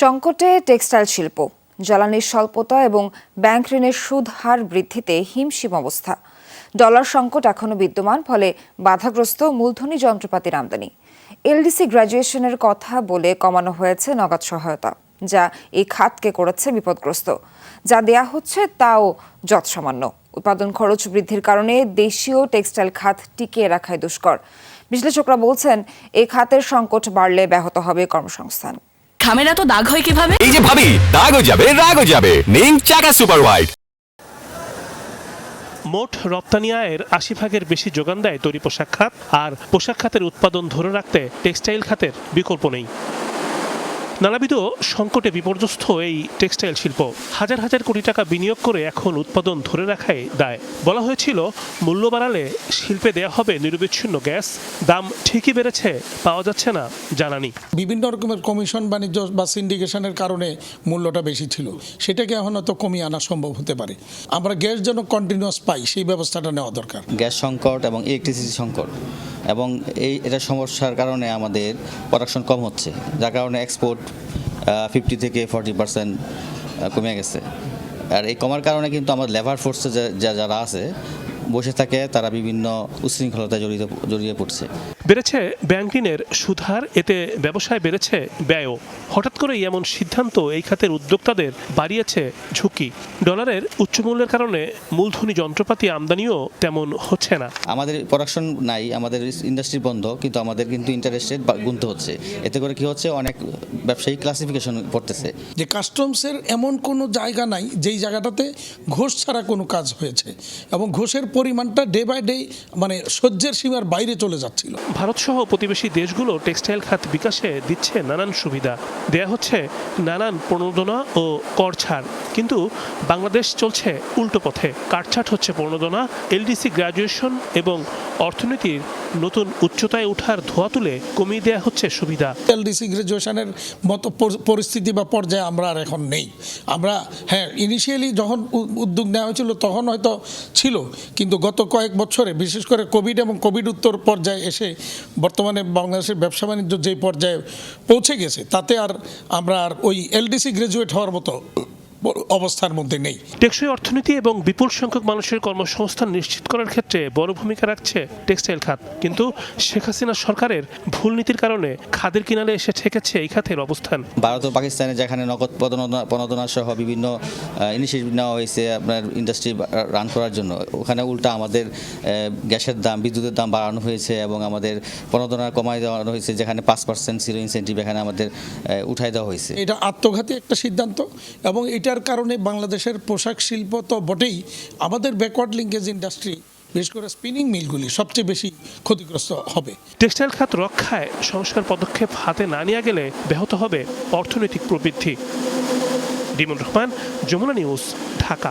সংকটে টেক্সটাইল শিল্প, জ্বালানির স্বল্পতা এবং ব্যাংক ঋণের সুদ হার বৃদ্ধিতে হিমশিম অবস্থা। ডলার সংকট এখনও বিদ্যমান, ফলে বাধাগ্রস্ত মূলধনী যন্ত্রপাতির আমদানি। এলডিসি গ্র্যাজুয়েশনের কথা বলে কমানো হয়েছে নগদ সহায়তা, যা এই খাতকে করেছে বিপদগ্রস্ত। যা দেয়া হচ্ছে তাও যৎসামান্য। উৎপাদন খরচ বৃদ্ধির কারণে দেশীয় টেক্সটাইল খাত টিকিয়ে রাখায় দুষ্কর। বিশ্লেষকরা বলছেন এই খাতের সংকট বাড়লে ব্যাহত হবে কর্মসংস্থান। খামের এত দাগ হয় কীভাবে? এই যে ভাবি দাগও যাবে রাগ রাগও যাবে। নিম চাকা সুপার হোয়াইট মোট রপ্তানি আয়ের আশি ভাগের বেশি যোগান দেয় তৈরি পোশাক খাত আর পোশাক খাতের উৎপাদন ধরে রাখতে টেক্সটাইল খাতের বিকল্প নেই। নানাবিধ সংকটে বিপর্যস্ত এই টেক্সটাইল শিল্প হাজার হাজার কোটি টাকা বিনিয়োগ করে এখন উৎপাদন ধরে রাখাই দায়। বলা হয়েছিল মূল্য বাড়ালে শিল্পে দেয়া হবে নিরবিচ্ছিন্ন গ্যাস দাম ঠিকই বেড়েছে পাওয়া যাচ্ছে না জ্বালানি বিভিন্ন রকমের কমিশন বাণিজ্য বা সিন্ডিকেশনের কারণে মূল্যটা বেশি ছিল সেটাকে এখন হয়তো কমিয়ে আনা সম্ভব হতে পারে। আমরা গ্যাস যেন কন্টিনিউয়াস পাই সেই ব্যবস্থাটা নেওয়া দরকার। গ্যাস সংকট এবং ইলেকট্রিসিটি সংকট এবং এই এটা সমস্যার কারণে আমাদের প্রোডাকশন কম হচ্ছে, যার কারণে এক্সপোর্ট ফিফটি থেকে ফর্টি পার্সেন্ট কমে গেছে। আর এই কমার কারণে কিন্তু আমার লেবার ফোর্সে যা যারা আছে, বসে থাকে, তারা বিভিন্ন উশৃঙ্খলতায় জড়িত, জড়িয়ে পড়ছে। বেড়েছে ব্যাংক ঋণের সুধার এতে ব্যবসায় বেড়েছে ব্যয়ও। হঠাৎ করেই এমন সিদ্ধান্ত এই খাতের উদ্যোক্তাদের বাড়িয়েছে ঝুঁকি। ডলারের উচ্চমূল্যের কারণে মূলধনী যন্ত্রপাতি আমদানিও তেমন হচ্ছে না। আমাদের প্রোডাকশন নাই আমাদের ইন্ডাস্ট্রি বন্ধ কিন্তু আমাদের কিন্তু ইন্টারেস্ট রেট গুনতে হচ্ছে। এতে করে কি হচ্ছে? অনেক ব্যবসায়ী ক্লাসিফিকেশন পড়তেছে যে কাস্টমসের এমন কোনো জায়গা নাই যেই জায়গাটাতে ঘোষ ছাড়া কোনো কাজ হয়েছে এবং ঘোষের পরিমাণটা ডে বাই ডে মানে সহ্যের সীমার বাইরে চলে যাচ্ছিল। ভারতসহ প্রতিবেশী দেশগুলো টেক্সটাইল খাত বিকাশে দিচ্ছে নানান সুবিধা। দেয়া হচ্ছে নানান প্রণোদনা ও কর ছাড়। কিন্তু বাংলাদেশ চলছে উল্টো পথে। কাটছাট হচ্ছে প্রণোদনা, এলডিসি গ্র্যাজুয়েশন এবং অর্থনীতির নতুন উচ্চতায় ওঠার ধোয়া তুলে কমিয়ে দেওয়া হচ্ছে সুবিধা। এলডিসি গ্রাজুয়েশনের মতো পরিস্থিতি বা পর্যায়ে আমরা আর এখন নেই। আমরা হ্যাঁ ইনিশিয়ালি যখন উদ্যোগ নেওয়া হয়েছিল তখন হয়তো ছিল। কিন্তু গত কয়েক বছরে, বিশেষ করে কোভিড এবং কোভিড উত্তর পর্যায়ে এসে বর্তমানে বাংলাদেশের ব্যবসা বাণিজ্য যে পর্যায়ে পৌঁছে গেছে, তাতে আর আমরা আর ওই এলডিসি গ্রাজুয়েট হওয়ার মতো অবস্থার মধ্যে নেই। টেকসই অর্থনীতি এবং বিপুল সংখ্যক মানুষের কর্মসংস্থান নিশ্চিত করার ক্ষেত্রে বড় ভূমিকা রাখছে টেক্সটাইল খাত। কিন্তু শেখ হাসিনা সরকারের ভুল নীতির কারণে খাদের কিনারে এসে ঠেকেছে এই খাতের অবস্থান। ভারত ও পাকিস্তানে যেখানে নগদ প্রণোদনা প্রণোদনা সহ বিভিন্ন ইনিশিয়েটিভ নেওয়া হয়েছে আপনার ইন্ডাস্ট্রি রান করার জন্য ওখানে উল্টা আমাদের গ্যাসের দাম বিদ্যুতের দাম বাড়ানো হয়েছে এবং আমাদের প্রণোদনা কমাই দেওয়ানো হয়েছে যেখানে পাঁচ পার্সেন্ট ছিল ইনসেন্টিভ এখানে আমাদের উঠাই দেওয়া হয়েছে। এটা আত্মঘাতী একটা সিদ্ধান্ত এবং এটার কারণে বাংলাদেশের পোশাক শিল্প তো বটেই, আমাদের ব্যাকওয়ার্ড লিঙ্কেজ ইন্ডাস্ট্রি বিশেষ করে স্পিনিং মিলগুলি সবচেয়ে বেশি ক্ষতিগ্রস্ত হবে। টেক্সটাইল খাত রক্ষায় সংস্কার পদক্ষেপ হাতে না নিয়ে গেলে ব্যাহত হবে অর্থনৈতিক প্রবৃদ্ধি। রিমন রহমান, যমুনা নিউজ, ঢাকা।